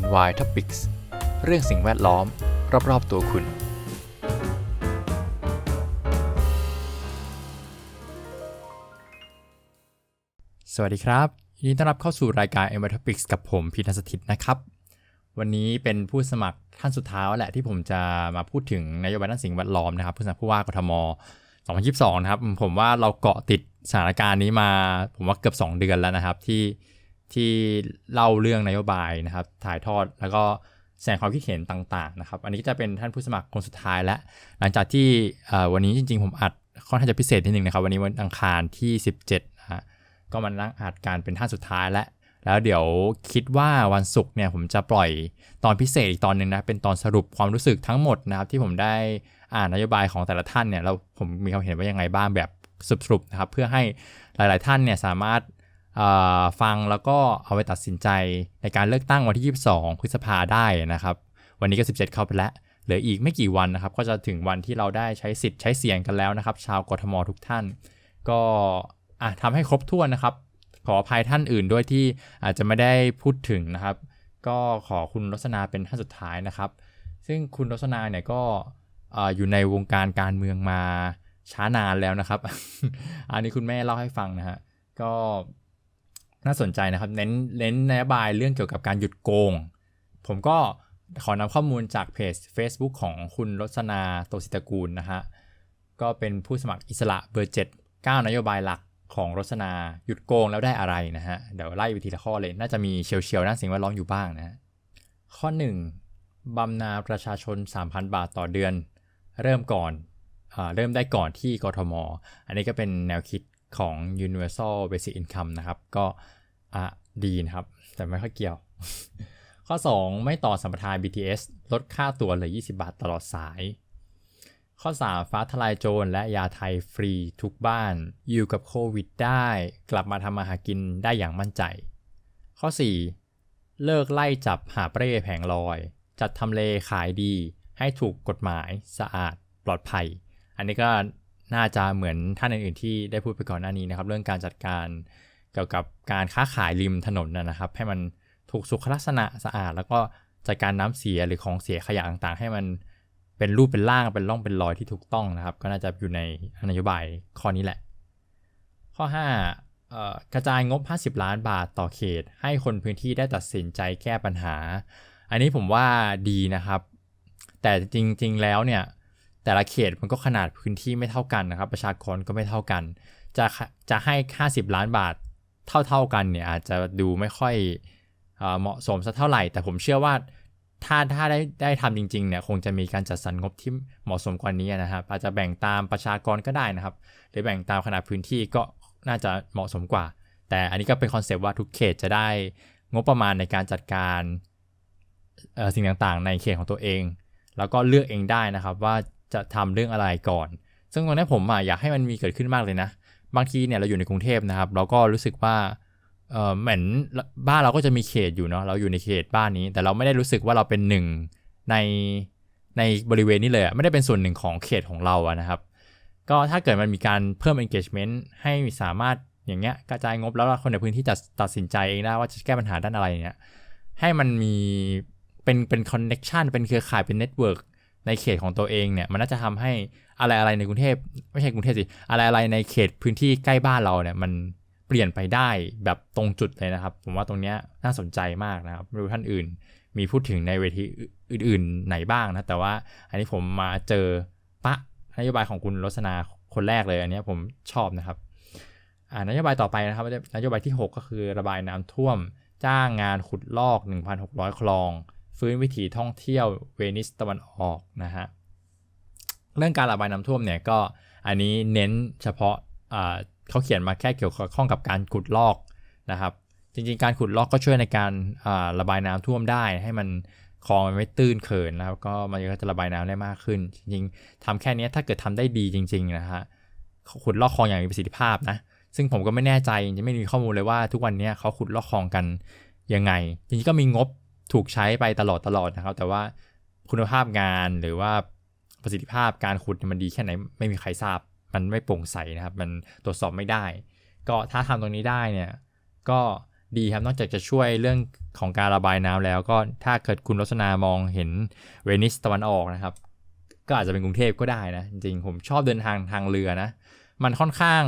NY Topics เรื่องสิ่งแวดล้อม รอบ ๆ ตัวคุณ สวัสดีครับยินดีต้อนรับเข้าสู่รายการ NY Topics กับผมพีทัสถิตนะครับ วันนี้เป็นผู้สมัครท่านสุดท้ายแล้วแหละที่ผมจะมาพูดถึงนโยบายด้านสิ่งแวดล้อมนะครับผู้สมัครผู้ว่ากทม 2022 นะครับ ผมว่าเราเกาะติดสถานการณ์นี้มา ผมว่าเกือบ 2 เดือนแล้วนะครับที่ ที่เล่าเรื่องนโยบายนะครับ ถ่ายทอดแล้วก็แสดงความคิดเห็นต่างๆนะครับ อันนี้จะเป็นท่านผู้สมัครคนสุดท้ายแล้วหลังจากที่วันนี้จริง ๆ ผมอัดค่อนข้างจะพิเศษนิดนึงนะครับ วันนี้วันอังคารที่ 17นะฮะก็มานั่งอัดการเป็นท่านสุดท้ายแล้วแล้วเดี๋ยวคิดว่าวันศุกร์เนี่ยผมจะปล่อยตอนพิเศษอีกตอนหนึ่งนะ เป็นตอนสรุปความรู้สึกทั้งหมดนะครับ ที่ผมได้อ่านนโยบายของแต่ละท่านเนี่ยแล้วผมมีความเห็นว่ายังไงบ้างแบบสรุปๆนะครับ เพื่อให้หลาย ๆ ท่านเนี่ยสามารถ ฟังแล้วก็เอาไปตัดสินใจในการเลือกตั้งวันที่ 22 พฤษภาได้นะครับ วันนี้ก็ 17 เข้าไปแล้วเหลืออีกไม่กี่วันนะครับ ก็จะถึงวันที่เราได้ใช้สิทธิ์ใช้เสียงกันแล้วนะครับ ชาวกทมทุกท่าน ก็ทำให้ครบถ้วนนะครับ ขออภัยท่านอื่นด้วยที่อาจจะไม่ได้พูดถึงนะครับ ก็ขอคุณรสนาเป็นท่านสุดท้ายนะครับ ซึ่งคุณรสนาเนี่ยก็เอ่ออยู่ในวงการการเมืองมาช้านานแล้วนะครับ อันนี้คุณแม่เล่าให้ฟังนะฮะก็ น่าสนใจนะครับ เน้นเน้นนโยบายเรื่องเกี่ยวกับการหยุดโกง ผมก็ขอนำข้อมูลจากเพจ Facebook ของคุณรสนาโตสิตกูลนะฮะ ก็เป็นผู้สมัครอิสระเบอร์ 7 9 นโยบายหลักของรสนาหยุดโกงแล้วได้อะไรนะฮะ เดี๋ยวไล่ไปทีละข้อเลย น่าจะมีเฉียวๆด้านสิ่งแวดล้อมอยู่บ้างนะฮะ ข้อ 1บำนาประชาชน 3,000 บาทต่อเดือน เริ่มก่อนอาเริ่มได้ก่อนที่กทม อันนี้ก็เป็นแนวคิดของ Universal Basic Income นะครับ ก็ อะดีนะครับ แต่ไม่ค่อยเกี่ยว ข้อ 2 ไม่ต่อสัมปทาน BTS ลดค่าตั๋วเหลือ 20 บาทตลอดสาย ข้อ 3 ฟ้าทลายโจรและยาไทยฟรีทุกบ้าน อยู่กับโควิดได้ กลับมาทำมาหากินได้อย่างมั่นใจ ข้อ 4 เลิกไล่จับหาเปร่แผงลอย จัดทำเลขายดี ให้ถูกกฎหมายสะอาดปลอดภัย อันนี้ก็น่าจะเหมือนท่านอื่นๆที่ได้พูดไปก่อนหน้านี้นะครับ เรื่องการจัดการ เกี่ยวกับการค้าขายริมถนนนะครับ ให้มันถูกสุขลักษณะสะอาด แล้วก็จัดการน้ำเสียหรือของเสียขยะต่างๆ ให้มันเป็นรูปเป็นร่างเป็นร่องเป็นรอยที่ถูกต้องนะครับ ก็น่าจะอยู่ในนโยบายข้อนี้แหละ ข้อ5กระจายงบ 50 ล้านบาทต่อเขต ให้คนพื้นที่ได้ตัดสินใจแก้ปัญหา อันนี้ผมว่าดีนะครับ แต่จริงๆแล้วเนี่ยแต่ละเขตมันก็ขนาดพื้นที่ไม่เท่ากันนะครับ ประชากรก็ไม่เท่ากัน จะจะให้ 50 ล้านบาท เท่าๆกันเนี่ยอาจจะดูไม่ค่อยเหมาะสมสักเท่าไหร่ แต่ผมเชื่อว่าถ้าถ้าได้ได้ทำจริงๆเนี่ยคงจะมีการจัดสรรงบที่เหมาะสมกว่านี้นะครับ อาจจะแบ่งตามประชากรก็ได้นะครับ หรือแบ่งตามขนาดพื้นที่ก็น่าจะเหมาะสมกว่า แต่อันนี้ก็เป็นคอนเซปต์ว่าทุกเขตจะได้งบประมาณในการจัดการสิ่งต่างๆ ในเขตของตัวเอง แล้วก็เลือกเองได้นะครับว่าจะทำเรื่องอะไรก่อน ซึ่งตรงนี้ผมอะอยากให้มันมีเกิดขึ้นมากเลยนะ บางทีเนี่ยเราอยู่ในกรุงเทพนะครับ เราก็รู้สึกว่าเออเหมือนบ้านเราก็จะมีเขตอยู่เนาะเราอยู่ในเขตบ้านนี้ แต่เราไม่ได้รู้สึกว่าเราเป็นหนึ่งในในบริเวณนี้เลยอะไม่ได้เป็นส่วนหนึ่งของเขตของเราอะนะครับ ก็ถ้าเกิดมันมีการเพิ่ม engagement ให้สามารถอย่างเงี้ยกระจายงบแล้วคนในพื้นที่จะตัดสินใจเองได้ว่าจะแก้ปัญหาด้านอะไรเนี่ยให้มันมีเป็นเป็น connection เป็นเครือข่ายเป็น network ในเขตของตัวเองเนี่ยมันน่าจะทำให้อะไรอะไรในกรุงเทพไม่ใช่กรุงเทพสิอะไรอะไรในเขตพื้นที่ใกล้บ้านเราเนี่ยมันเปลี่ยนไปได้แบบตรงจุดเลยนะครับ ผมว่าตรงเนี้ยน่าสนใจมากนะครับไม่รู้ท่านอื่น มีพูดถึงในเวทีอื่น ๆ ไหนบ้างนะ แต่ว่าอันนี้ผมมาเจอปะนโยบายของคุณรสนาคนแรกเลยอันนี้ผมชอบนะครับอ่านโยบายต่อไปนะครับนโยบายที่ 6 ก็คือระบายน้ำท่วม จ้างงานขุดลอก 1,600 คลอง ฟื้นวิถีท่องเที่ยวเวนิสตะวันออกนะฮะเรื่องการระบายน้ำท่วมเนี่ยก็อันนี้เน้นเฉพาะเขาเขียนมาแค่เกี่ยวข้องกับการขุดลอกนะครับ จริงๆ การขุดลอกก็ช่วยในการาระบายน้ำท่วมได้ ให้มันคลองมันไม่ตื้นเขินแล้วก็มันก็จะระบายน้ำได้มากขึ้น จริงๆทำแค่นี้ถ้าเกิดทำได้ดีจริง ๆ นะฮะขุดลอกคลองอย่างมีประสิทธิภาพนะ ซึ่งผมก็ไม่แน่ใจยังไม่มีข้อมูลเลยว่าทุกวันนี้เขาขุดลอกคลองกันยังไง จริงๆก็มีงบ ถูกใช้ไปตลอดตลอดนะครับ แต่ว่าคุณภาพงานหรือว่าประสิทธิภาพการขุดมันดีแค่ไหนไม่มีใครทราบ มันไม่โปร่งใสนะครับ มันตรวจสอบไม่ได้ ก็ถ้าทำตรงนี้ได้เนี่ยก็ดีครับนอกจากจะช่วยเรื่องของการระบายน้ำแล้ว ก็ถ้าเกิดคุณรสนามองเห็นเวนิสตะวันออกนะครับ ก็อาจจะเป็นกรุงเทพก็ได้นะ จริงผมชอบเดินทางทางเรือนะ มันค่อนข้าง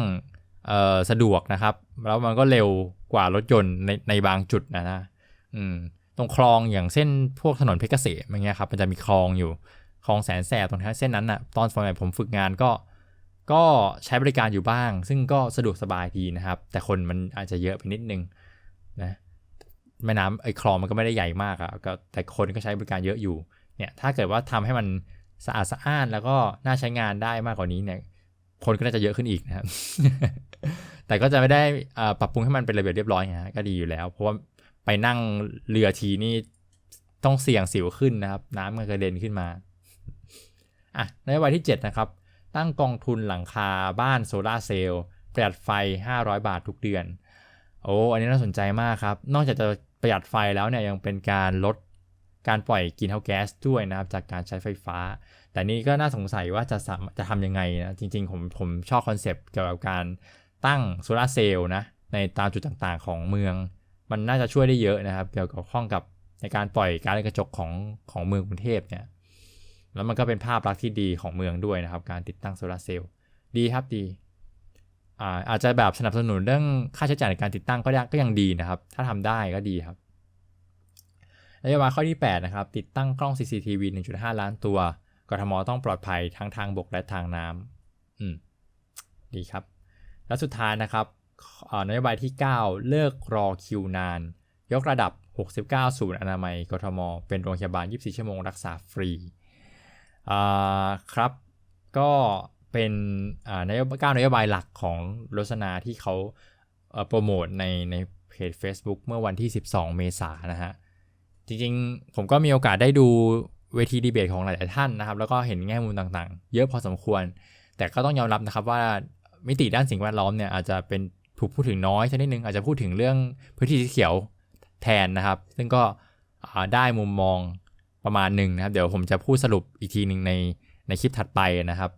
สะดวกนะครับ แล้วมันก็เร็วกว่ารถยนต์ในในบางจุดนะนะอืม ตรงคลองอย่างเส้นพวกถนนเพชรเกษมอย่างเงี้ยครับมันจะมีคลองอยู่คลองแสนแสบตรงนั้นเส้นนั้นน่ะตอนสมัยผมฝึกงานก็ ก็ใช้บริการอยู่บ้าง ซึ่งก็สะดวกสบายดีนะครับ แต่คนมันอาจจะเยอะไปนิดนึงนะแม่น้ำไอ้คลองมันก็ไม่ได้ใหญ่มากอะก็แต่คนก็ใช้บริการเยอะอยู่เนี่ยถ้าเกิดว่าทำให้มันสะอาดสะอ้านแล้วก็น่าใช้งานได้มากกว่านี้เนี่ยคนก็น่าจะเยอะขึ้นอีกนะครับ แต่ก็จะไม่ได้อ่าปรับปรุงให้มันเป็นระเบียบเรียบร้อยไงฮะก็ดีอยู่แล้ว เพราะว่า ไปนั่งเรือทีนี่ต้องเสี่ยงสิวขึ้นนะครับ น้ำมันกระเด็นขึ้นมาอะในโยบายที่ 7 นะครับ ตั้งกองทุนหลังคาบ้านโซลาเซลล์ประหยัดไฟ 500 บาททุกเดือน โอ้อันนี้น่าสนใจมากครับ นอกจากจะประหยัดไฟแล้วเนี่ยยังเป็นการลดการปล่อยกินเทาแก๊สด้วยนะครับจากการใช้ไฟฟ้า แต่นี่ก็น่าสงสัยว่าจะจะทำยังไงนะจริงๆ ผมผมชอบคอนเซปต์เกี่ยวกับการตั้งโซลาเซลล์นะในตามจุดต่างๆ ของเมือง มันน่าจะช่วยได้เยอะนะครับ เกี่ยวกับข้องกับในการปล่อยการกระจกของของเมืองกรุงเทพเนี่ยแล้วมันก็เป็นภาพลักษณ์ที่ดีของเมืองด้วยนะครับ การติดตั้งโซลาร์เซลล์ดีครับดีอาอาจจะแบบสนับสนุนเรื่องค่าใช้จ่ายในการติดตั้งก็ยังก็ยังดีนะครับ ถ้าทำได้ก็ดีครับนโยบายข้อที่ 8 นะครับ ติดตั้งกล้อง CCTV 1.5 ล้านตัว กทมต้องปลอดภัยทั้งทางบกและทางน้ำอืมดีครับ และสุดท้ายนะครับ นโยบายที่ 9 เลิกรอคิวนาน ยกระดับ 69 ศูนย์อนามัยกทม เป็นโรงพยาบาล 24 ชั่วโมงรักษาฟรีครับ ก็เป็นนโยบายนโยบายหลักของโรสนาที่เขาโปรโมทในในเพจ Facebook เมื่อวันที่ 12 เมษายนนะฮะ จริงๆ ผมก็มีโอกาสได้ดูเวทีดีเบตของหลายๆท่านนะครับ แล้วก็เห็นแง่มุมต่างๆ เยอะพอสมควร แต่ก็ต้องยอมรับนะครับว่ามิติด้านสิ่งแวดล้อมเนี่ยอาจจะเป็น ถูกพูดถึงน้อยสักนิดหนึ่งอาจจะพูดถึงเรื่องพื้นที่สีเขียวแทนนะครับ ซึ่งก็ได้มุมมองประมาณหนึ่งนะครับ เดี๋ยวผมจะพูดสรุปอีกทีหนึ่งในในคลิปถัดไปนะครับ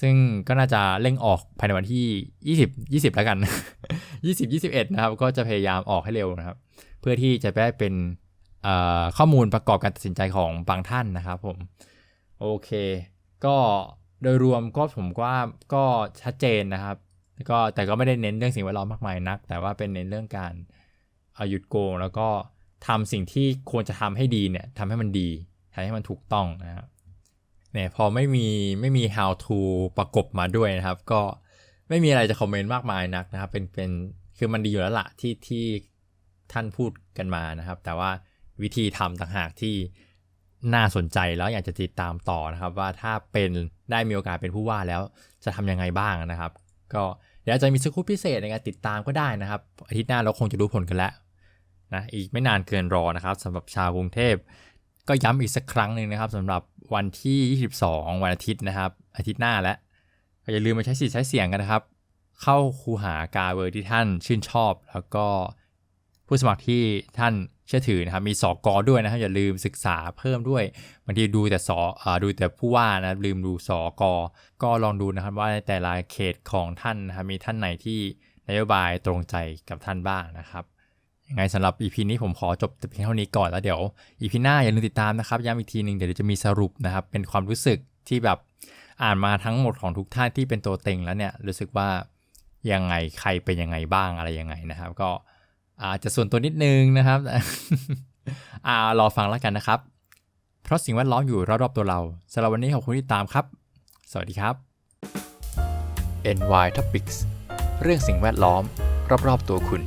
ซึ่งก็น่าจะเร่งออกภายในวันที่ 20 20 แล้วกัน 20 21 นะครับ ก็จะพยายามออกให้เร็วนะครับ เพื่อที่จะได้เป็นข้อมูลประกอบการตัดสินใจของบางท่านนะครับผม โอเค ก็โดยรวมก็ผมว่าก็ชัดเจนนะครับ แล้วก็แต่ก็ไม่ได้เน้นเรื่องสิ่งแวดล้อมมากมายนัก แต่ว่าเป็นเน้นเรื่องการเอาหยุดโกง แล้วก็ทำสิ่งที่ควรจะทำให้ดีเนี่ยทำให้มันดีทำให้มันถูกต้องนะครับเนี่ยพอไม่มีไม่มี how to ประกบมาด้วยนะครับ ก็ไม่มีอะไรจะคอมเมนต์มากมายนักนะครับ เป็นเป็นคือมันดีอยู่แล้วละที่ที่ท่านพูดกันมานะครับ แต่ว่าวิธีทำต่างหากที่น่าสนใจแล้วอยากจะติดตามต่อนะครับ ว่าถ้าเป็นได้มีโอกาสเป็นผู้ว่าแล้วจะทำยังไงบ้างนะครับ ก็เดี๋ยวอาจจะมีสกู๊ปพิเศษในการติดตามก็ได้นะครับ อาทิตย์หน้าเราคงจะรู้ผลกันแล้วนะอีกไม่นานเกินรอนะครับสำหรับชาวกรุงเทพ ก็ย้ำอีกสักครั้งหนึ่งนะครับสำหรับวันที่ 22 วันอาทิตย์นะครับ อาทิตย์หน้าแล้วก็อย่าลืมมาใช้สิทธิ์ใช้เสียงกันนะครับ เข้าคูหากาเวอร์ที่ท่านชื่นชอบ แล้วก็ ผู้สมัครที่ท่านเชื่อถือนะครับมีสอกอด้วยนะครับอย่าลืมศึกษาเพิ่มด้วยบางทีดูแต่สออดูแต่ผู้ว่านะลืมดูสอกอก็ลองดูนะครับว่าในแต่ละเขตของท่านนะครับมีท่านไหนที่นโยบายตรงใจกับท่านบ้างนะครับยังไงสำหรับ EP นี้ผมขอจบแต่เพียงเท่านี้ก่อนแล้วเดี๋ยว EP หน้าอย่าลืมติดตามนะครับย้ำอีกทีหนึ่งเดี๋ยวจะมีสรุปนะครับเป็นความรู้สึกที่แบบอ่านมาทั้งหมดของทุกท่านที่เป็นตัวเต็งแล้วเนี่ยรู้สึกว่ายังไงใครเป็นยังไงบ้างอะไรยังไงนะครับ ก็ อาจจะส่วนตัวนิดนึงนะครับอ่ารอฟังแล้วกันนะครับ เพราะสิ่งแวดล้อมอยู่รอบๆตัวเราสำหรับวันนี้ขอบคุณที่ตามครับ สวัสดีครับ NY Topics เรื่องสิ่งแวดล้อม รอบๆตัวคุณ